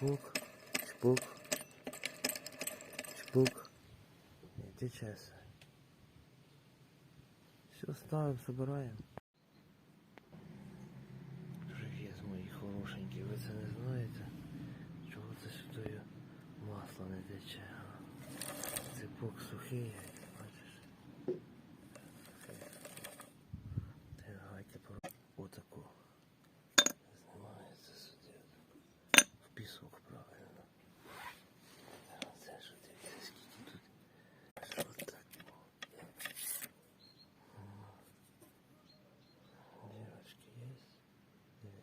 Чпук, чпук, чпук. Не тече все. Ставимо, собираємо. Привіт, мої хорошенькі, ви це не знаєте? Чого це сюди масло не тече? а? Ципок сухий, бачиш? Ти гайки по отаку. Знімається сюди. В пісок правильно. А Це що ти скільки тут? Що так? Дірочки є? Диви,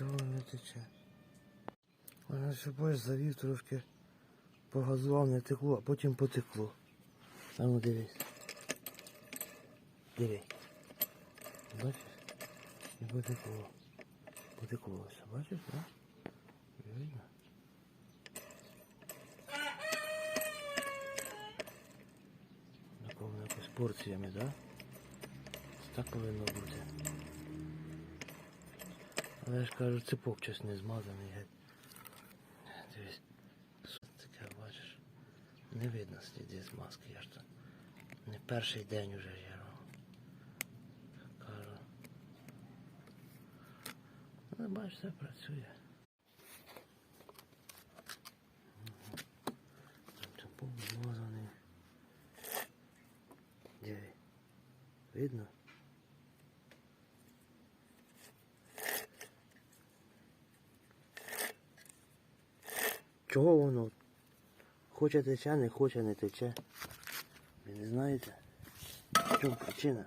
нічого не тече. Вона собою завів трошки погазував, не текло, а потім потекло. А ну дивись. Диви. Бачиш? І потекло. Потекло все, бачиш, так? Видно? Напевно, якось порціями, так? Да? Так повинно бути. Але я ж кажу, ципок щось не змазаний геть. Дивись. Що таке, бачиш? Не видно сліди змазки, я ж то не перший день уже я кажу. Але бачиш, все працює. Там ципок змазаний. Диви. Видно? Чого воно? Хоче тече, не хоче, не тече. Ви не знаєте? В чому причина?